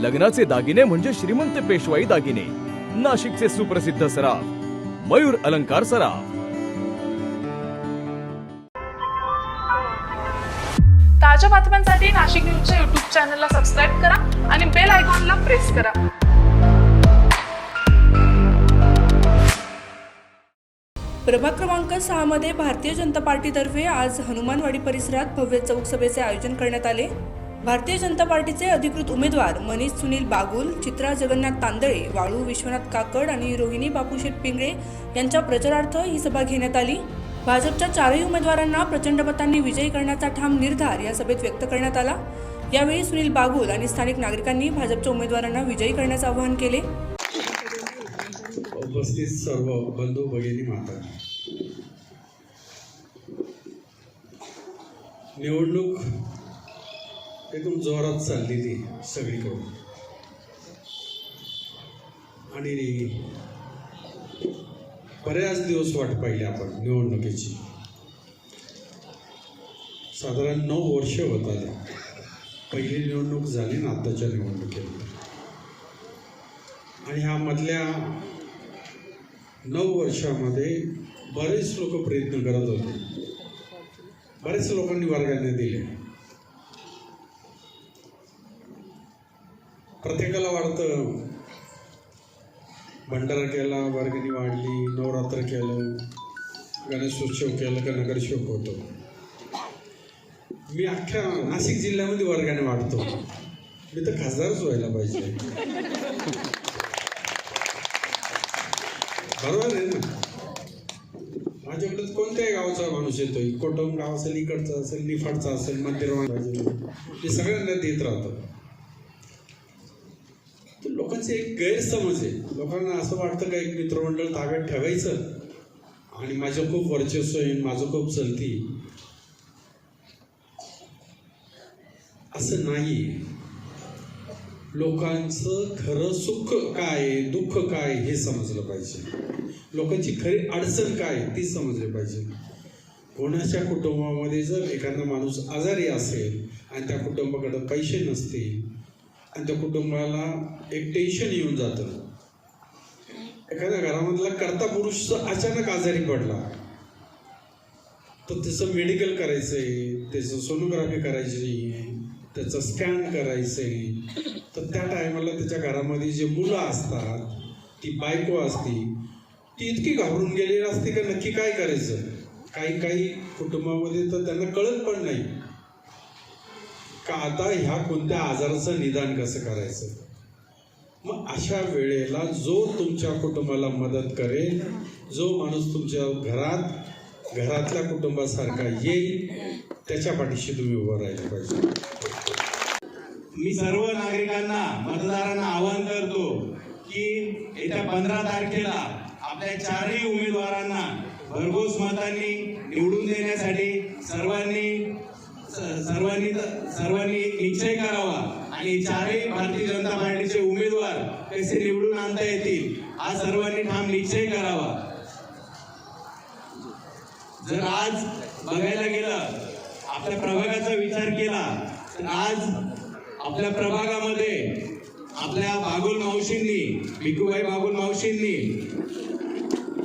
लग्नाचे दागिने म्हणजे श्रीमंत पेशवाई दागिने. नाशिकचे सुप्रसिद्ध सराफ मयूर अलंकार सराफ. ताज्या बातम्यांसाठी नाशिक न्यूजच्या युट्यूब चॅनलला सबस्क्राईब करा आणि बेल आयकॉनला प्रेस करा. प्रभाग क्रमांक सहामध्ये भारतीय जनता पार्टीतर्फे आज हनुमानवाडी परिसरात भव्य चौक सभेचे आयोजन करण्यात आले. भारतीय जनता पार्टीचे अधिकृत उमेदवार मनीष सुनील बागुल चित्रा जगन्नाथ तांदळे वाळू विश्वनाथ काकड आणि रोहिणी बापूशेठ पिंगळे यांच्या प्रचारार्थ ही सभा घेण्यात आली. भाजपच्या चारही उमेदवारांना प्रचंड मतांनी विजयी करण्याचा ठाम निर्धार या सभेत व्यक्त करण्यात आला. यावेळी सुनील बागुल आणि स्थानिक नागरिकांनी भाजपच्या उमेदवारांना विजयी करण्याचं आवाहन केले. उपस्थित सर्व बंधू भगिनी माता निवडणूक एकदम जोरात चालली ती सगळीकडून. आणि बऱ्याच दिवस वाट पाहिली आपण निवडणुकीची. साधारण नऊ वर्ष होत आले. पहिली निवडणूक झाली ना आताच्या निवडणुकीनंतर आणि ह्या मधल्या नऊ वर्षामध्ये बरेच लोक प्रयत्न करत होते. बरेच लोकांनी वर्गाने दिले. प्रत्येकाला वाढतं. भंडारा केला वर्गणी वाढली नवरात्र केलं गणेशोत्सव केलं का होतो. मी अख्ख्या नाशिक जिल्ह्यामध्ये वर्गाने वाढतो. मी तर खासदारच व्हायला पाहिजे. बरोबर आहे ना? माझ्याकडे कोणत्याही गावचा माणूस येतो कोटम गाव असेल इकडचा असेल निफाडचा असेल मध्यरान मी सगळ्यांना देत राहतो. लोकांचे एक गैरसमज आहे. लोकांना असं वाटतं का एक मित्रमंडळ ताब्यात ठेवायचं? आणि माझं खूप वर्चस्व येईल माझं खूप चलती असं नाही. लोकांचं खरं सुख काय दुःख काय हे समजलं पाहिजे. लोकांची खरी अडचण काय ती समजली पाहिजे. कोणाच्या कुटुंबामध्ये जर एखादा माणूस आजारी असेल आणि त्या कुटुंबाकडे पैसे नसतील आणि त्या कुटुंबाला एक टेन्शन येऊन जातं. एखाद्या घरामधला कर्ता पुरुष अचानक आजारी पडला. तर त्याचं मेडिकल करायचंय त्याचं सोनोग्राफी करायची आहे त्याचं स्कॅन करायचं आहे तर त्या टायमाला त्याच्या घरामध्ये जे मुलं असतात ती बायको असती ती इतकी घाबरून गेलेली असते का नक्की काय करायचं? काही काही कुटुंबामध्ये तर त्यांना कळत पण नाही. का आता ह्या कोणत्या आजाराचं निदान कसं करायचं? मग अशा वेळेला जो तुमच्या कुटुंबाला मदत करेल जो माणूस तुमच्या घरात घरातल्या कुटुंबासारखा येईल त्याच्या पाठीशी तुम्ही उभं राहिलं पाहिजे. मी सर्व नागरिकांना मतदारांना आवाहन करतो की येत्या पंधरा तारखेला आपल्या चारही उमेदवारांना भरघोस मतांनी निवडून देण्यासाठी सर्वांनी सर्वांनी सर्वांनी निश्चय करावा. आणि चारही भारतीय जनता पार्टीचे उमेदवार कसे निवडून आणता येतील हा सर्वांनी ठाम निश्चय करावा. जर आज बघायला गेलं आपल्या प्रभागाचा विचार केला तर आज आपल्या प्रभागामध्ये आपल्या बागुल मावशींनी भिकूबाई बागुल मावशींनी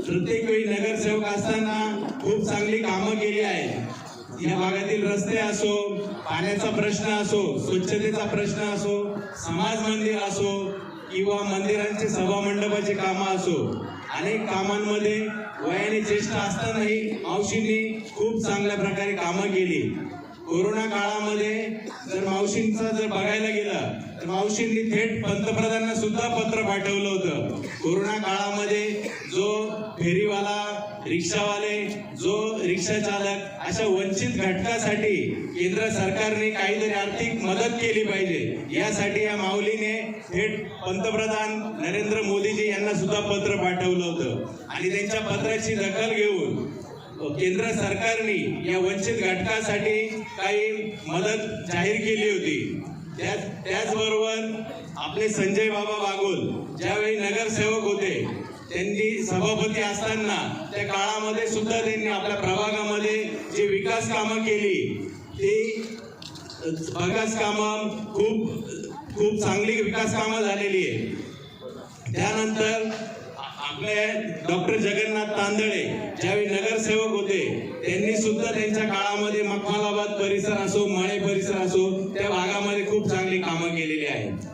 प्रत्येक वेळी नगरसेवक असताना खूप चांगली कामं केली आहेत. या भागातील रस्ते असो पाण्याचा प्रश्न असो स्वच्छतेचा प्रश्न असो समाज मंदिर असो किंवा मंदिरांचे सभा मंडपाचे कामं असो अनेक कामांमध्ये वयाने ज्येष्ठ असतानाही मावशींनी खूप चांगल्या प्रकारे कामं केली. कोरोना काळामध्ये जर मावशींचं जर बघायला गेलं तर मावशींनी थेट पंतप्रधानांना सुद्धा पत्र पाठवलं होतं. कोरोना काळामध्ये जो फेरीवाला रिक्षावाले जो रिक्षा चालक अशा वंचित घटकासाठी केंद्र सरकारने काहीतरी आर्थिक मदत केली पाहिजे यासाठी या माऊलीने थेट पंतप्रधान नरेंद्र मोदीजी यांना सुद्धा पत्र पाठवलं होतं. आणि त्यांच्या पत्राची दखल घेऊन केंद्र सरकारने या वंचित घटकासाठी काही मदत जाहीर केली होती. त्याच त्याचबरोबर आपले संजय बाबा बागुल ज्यावेळी नगरसेवक होते त्यांनी सभापती असताना त्या काळामध्ये सुद्धा त्यांनी आपल्या प्रभागामध्ये जे विकास कामं केली ती विकास कामं खूप खूप चांगली विकास कामं झालेली आहे त्यानंतर आपले डॉक्टर जगन्नाथ तांदळे ज्यावेळी नगरसेवक होते त्यांनी सुद्धा त्यांच्या काळामध्ये मखमालाबाद परिसर असो मळे परिसर असो त्या भागामध्ये खूप चांगली कामं केलेली आहेत.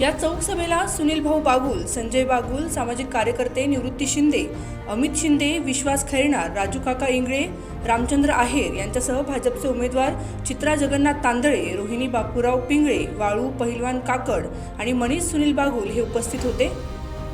या चौक सभेला सुनील भाऊ बागुल संजय बागुल सामाजिक कार्यकर्ते निवृत्ती शिंदे अमित शिंदे विश्वास खैरणार राजू काका इंगळे रामचंद्र आहेर यांच्यासह भाजपचे उमेदवार चित्रा जगन्नाथ तांदळे रोहिणी बापूराव पिंगळे वाळू पहिलवान काकड आणि मनीष सुनील बागुल हे उपस्थित होते.